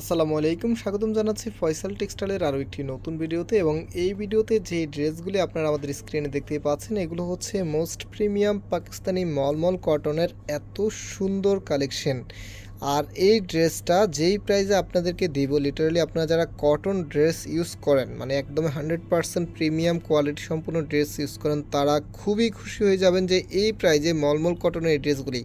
আসসালামু আলাইকুম, স্বাগতম জানাচ্ছি ফয়সাল টেক্সটাইলের আরও একটি নতুন ভিডিওতে এবং এই ভিডিওতে যে ড্রেসগুলি আপনারা আমাদের স্ক্রিনে দেখতে পাচ্ছেন, এগুলো হচ্ছে মোস্ট প্রিমিয়াম পাকিস্তানি মলমল কটনের এত সুন্দর কালেকশন। আর এই ড্রেসটা যেই প্রাইসে আপনাদেরকে দিব লিটারালি আপনারা যারা কটন ড্রেস ইউজ করেন মানে একদম হান্ড্রেড পারসেন্ট প্রিমিয়াম কোয়ালিটি সম্পূর্ণ ড্রেস ইউজ করেন, তারা খুবই খুশি হয়ে যাবেন যে এই প্রাইজে মলমল কটনের এই ড্রেসগুলি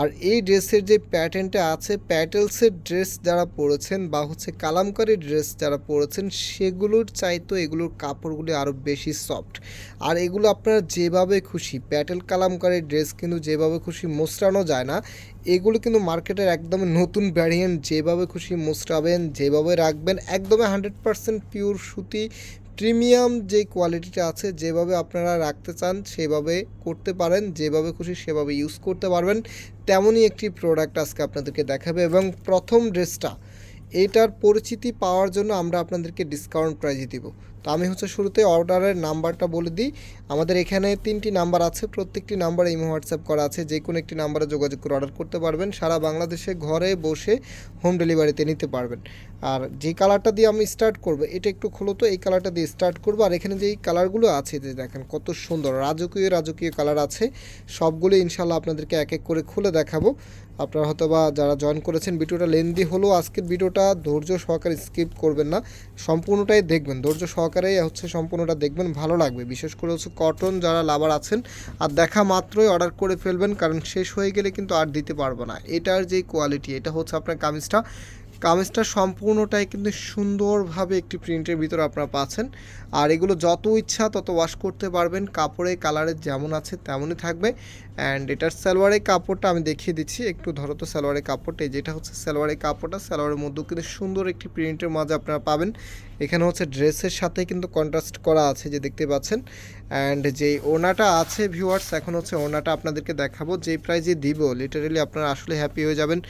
আর এই ড্রেসের যে প্যাটার্নটা আছে প্যাটেলসের ড্রেস যারা পরেছেন বা হচ্ছে কালামকারি ড্রেস যারা পরেছেন, সেগুলোর চাইতো এগুলোর কাপড়গুলি আরও বেশি সফট আর এগুলো আপনারা যেভাবে খুশি প্যাটেল কালামকারি ড্রেস কিন্তু যেভাবে খুশি, মোচড়ানো যায় না। এগুলো কিন্তু মার্কেটের একদম নতুন ভ্যারিয়েন্ট যেভাবে খুশি মোচড়াবেন যেভাবে রাখবেন, একদমই হান্ড্রেড পারসেন্ট পিওর সুতি প্রিমিয়াম যে কোয়ালিটিটা আছে, যেভাবে আপনারা রাখতে চান, সেভাবে করতে পারেন, যেভাবে খুশি সেভাবে ইউজ করতে পারবেন। তেমনই একটি প্রোডাক্ট আজকে আপনাদেরকে দেখাবে এবং প্রথম ড্রেসটা এইটার পরিচিতি পাওয়ার জন্য আমরা আপনাদেরকে ডিসকাউন্ট প্রাইজে দিব। তো আমি হচ্ছে শুরুতে অর্ডারের নাম্বারটা বলে দিই। আমাদের এখানে তিনটি নাম্বার আছে, প্রত্যেকটি নাম্বারে ইমো, হোয়াটসঅ্যাপ করা আছে। যে কোনো একটি নাম্বারে যোগাযোগ করে অর্ডার করতে পারবেন। সারা বাংলাদেশে ঘরে বসে হোম ডেলিভারিতে নিতে পারবেন। আর যে কালারটা দিয়ে আমি স্টার্ট করব, এটা একটু খোলো তো, এই কালারটা দিয়ে স্টার্ট করব। আর এখানে যে এই কালারগুলো আছে যে দেখেন কত সুন্দর, রাজকীয় রাজকীয় কালার আছে। সবগুলো ইনশাল্লাহ আপনাদেরকে এক এক করে খুলে দেখাবো। আপনারা হয়তো বা যারা জয়েন করেছেন ভিডিওটা লেন্দি হলেও আজকের ভিডিওটা ধৈর্য সহকারে স্কিপ করবেন না। সম্পূর্ণটাই দেখবেন, ধৈর্য সহকারেই হচ্ছে সম্পূর্ণটা দেখবেন, ভালো লাগবে। বিশেষ করে হচ্ছে কটন যারা লাভার আছেন, আর দেখা মাত্রই অর্ডার করে ফেলবেন, কারণ শেষ হয়ে গেলে কিন্তু আর দিতে পারব না। এটার যে কোয়ালিটি এটা হচ্ছে আপনার কামিজটা। কামিজটা সম্পূর্ণটাই কিন্তু সুন্দরভাবে একটি প্রিন্টের ভিতরে আপনারা পাচ্ছেন। আর এগুলো যত ইচ্ছা তত ওয়াশ করতে পারবেন। কাপড়ে কালারের যেমন আছে তেমনই থাকবে। অ্যান্ড এটার সালোয়ারের কাপড়টা আমি দেখিয়ে দিচ্ছি। একটু ধরো তো সালোয়ারের কাপড়টা। যেটা হচ্ছে সালোয়ারের কাপড়টা, সালোয়ারের মধ্যেও কিন্তু সুন্দর একটি প্রিন্টের মাঝে আপনারা পাবেন। এখানে হচ্ছে ড্রেসের সাথে কিন্তু কন্ট্রাস্ট করা আছে, যে দেখতে পাচ্ছেন। অ্যান্ড যে ওনাটা আছে ভিউয়ার্স এখন হচ্ছে ওনাটা আপনাদেরকে দেখাবো। যে প্রাইজে দিব লিটারেলি আপনারা আসলে হ্যাপি হয়ে যাবেন।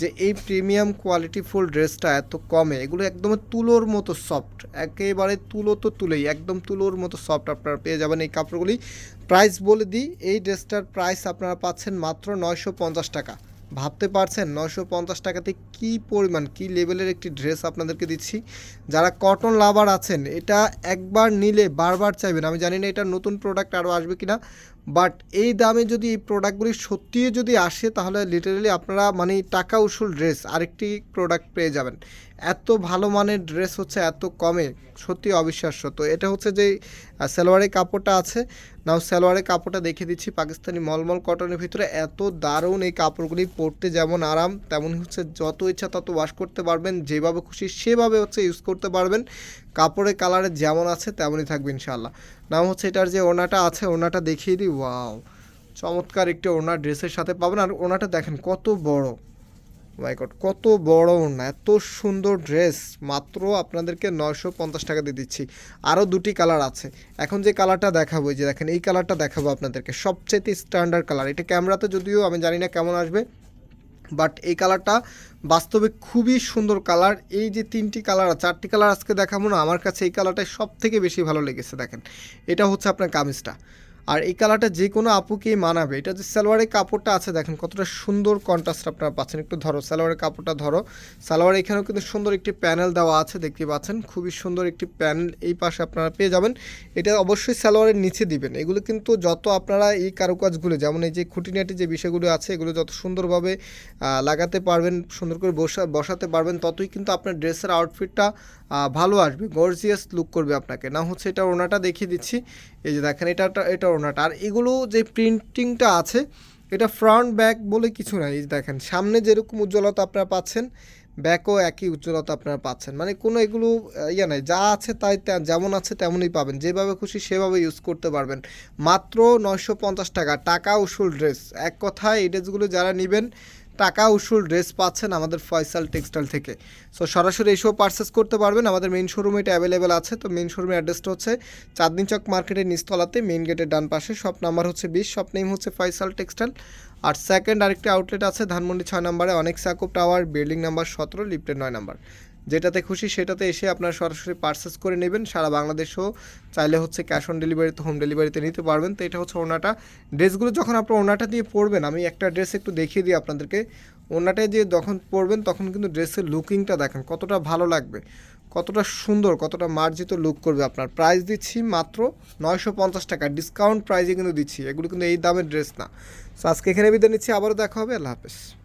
যে এই প্রিমিয়াম কোয়ালিটি ফুল ড্রেসটা এত কমে, এগুলো একদম তুলোর মতো সফট একেবারে তুলো তো তুলেই, একদম তুলোর মতো সফট আপনারা পেয়ে যাবেন এই কাপড়গুলি। প্রাইস বলে দিই, এই ড্রেসটার প্রাইস আপনারা পাচ্ছেন মাত্র নয়শো পঞ্চাশ টাকা। ভাবতে পারছেন নশো পঞ্চাশ টাকাতে কী পরিমাণ, কী লেভেলের একটি ড্রেস আপনাদেরকে দিচ্ছি? যারা কটন লাভার আছেন, এটা একবার নিলে বারবার চাইবেন। আমি জানি না এটা নতুন প্রোডাক্ট আরও আসবে কি না বাট এই দামে যদি এই প্রোডাক্টগুলি সত্যিই যদি আসে, তাহলে লিটারেলি আপনারা মানে টাকা উসুল ড্রেস আরেকটি প্রোডাক্ট পেয়ে যাবেন। এত ভালো মানের ড্রেস হচ্ছে এত কমে সত্যি অবিশ্বাস্য। তো এটা হচ্ছে যে সালোয়ারের কাপড়টা আছে। নাও সালোয়ারের কাপড়টা দেখে দিচ্ছি পাকিস্তানি মলমল কটনের ভিতরে। এত দারুণ এই কাপড়গুলি পরতে যেমন আরাম তেমন হচ্ছে যত ইচ্ছা তত ওয়াশ করতে পারবেন, যেভাবে খুশি সেভাবে হচ্ছে ইউজ করতে পারবেন। কাপড়ের কালারে যেমন আছে তেমনই থাকবে ইনশাল্লাহ নাম হচ্ছে এটার যে ওনাটা আছে ওনাটা দেখিয়ে দিই। ওয়াও! চমৎকার একটি ওনা ড্রেসের সাথে পাবেন। আর ওনাটা দেখেন কত বড়। মাই গড কত বড় ওড়না এত সুন্দর ড্রেস মাত্র আপনাদেরকে নয়শো পঞ্চাশ টাকা দিয়ে দিচ্ছি। আরও দুটি কালার আছে। এখন যে কালারটা দেখাবো যে দেখেন, এই কালারটা দেখাবো আপনাদেরকে। সবচেয়ে স্ট্যান্ডার্ড কালার এটা ক্যামেরাতে যদিও আমি জানি না কেমন আসবে বাট এই কালারটা বাস্তবে খুবই সুন্দর কালার এই যে তিনটি কালার চারটি কালার আজকে দেখাবো না, আমার কাছে এই কালারটাই সব থেকে বেশি ভালো লেগেছে, দেখেন। এটা হচ্ছে আপনার কামিজটা। আর এই কালারটা যে কোনো আপুকেই মানাবে। এটা যে সালোয়ারের কাপড়টা আছে, দেখেন কতটা সুন্দর কন্ট্রাস্ট আপনারা পাচ্ছেন। একটু ধরো, সালোয়ারের কাপড়টা ধরো। সালোয়ার এখানেও কিন্তু সুন্দর একটি প্যানেল দেওয়া আছে, দেখতে পাচ্ছেন। খুবই সুন্দর একটি প্যানেল এই পাশে আপনারা পেয়ে যাবেন। এটা অবশ্যই সালোয়ারের নিচে দিবেন। এগুলো কিন্তু যত আপনারা এই কারুকাজগুলো, যেমন এই যে খুঁটিনাটি যে বিষয়গুলো আছে, এগুলো যত সুন্দরভাবে লাগাতে পারবেন, সুন্দর করে বসা, বসাতে পারবেন, ততই কিন্তু আপনার ড্রেসের আউটফিটটা ভালো আসবে। গর্জিয়াস লুক করবে আপনাকে। না হচ্ছে এটা ওনাটা দেখিয়ে দিচ্ছি। এই যে দেখেন, এটা এটা ওনাটা আর এগুলো যে প্রিন্টিংটা আছে, এটা ফ্রন্ট ব্যাক বলে কিছু নাই। দেখেন, সামনে যেরকম উজ্জ্বলতা আপনারা পাচ্ছেন ব্যাকও একই উজ্জ্বলতা আপনারা পাচ্ছেন। মানে কোনো এগুলো ইয়ে নাই, যা আছে তাই যেমন আছে তেমনই পাবেন। যেভাবে খুশি সেভাবে ইউজ করতে পারবেন। মাত্র নয়শো পঞ্চাশ টাকা টাকা উসুল ড্রেস এক কথায় এই ড্রেসগুলো যারা নেবেন টাকা উসুল ড্রেস পাচ্ছেন আমাদের ফয়সাল টেক্সটাইল থেকে। সো সরাসরি এসেও পারচেস করতে পারবেন। আমাদের মেন শোরুমে এটা অ্যাভেলেবেল আছে। তো মেন শোরুমের অ্যাড্রেসটা হচ্ছে চাঁদনি চক মার্কেটের নিচতলাতে মেন গেটের ডান পাশে। শপ নাম্বার হচ্ছে বিশ শপ নেম হচ্ছে ফয়সাল টেক্সটাইল। আর সেকেন্ড আরেকটি আউটলেট আছে ধানমন্ডি ছয় নম্বরে, অনেক সাকুব টাওয়ার বিল্ডিং নাম্বার সতেরো লিফটের নয় নাম্বার। যেটাতে খুশি সেটাতে এসে আপনারা সরাসরি পারচেস করে নেবেন। সারা বাংলাদেশেও চাইলে হচ্ছে ক্যাশ অন ডেলিভারিতে হোম ডেলিভারিতে নিতে পারবেন। তো এটা হচ্ছে ওনাটা ড্রেসগুলো যখন আপনার ওনাটা দিয়ে পরবেন, আমি একটা ড্রেস একটু দেখিয়ে দিই আপনাদেরকে। ওনাটায় যে যখন পরবেন, তখন কিন্তু ড্রেসের লুকিংটা দেখেন, কতটা ভালো লাগবে, কতটা সুন্দর, কতটা মার্জিত লুক করবে আপনার। প্রাইস দিচ্ছি মাত্র নয়শো পঞ্চাশ টাকা। ডিসকাউন্ট প্রাইজে কিন্তু দিচ্ছি। এগুলো কিন্তু এই দামের ড্রেস না। সো আজকে এখানে বিদায় নিচ্ছি। আবারও দেখা হবে। আল্লাহ হাফেজ।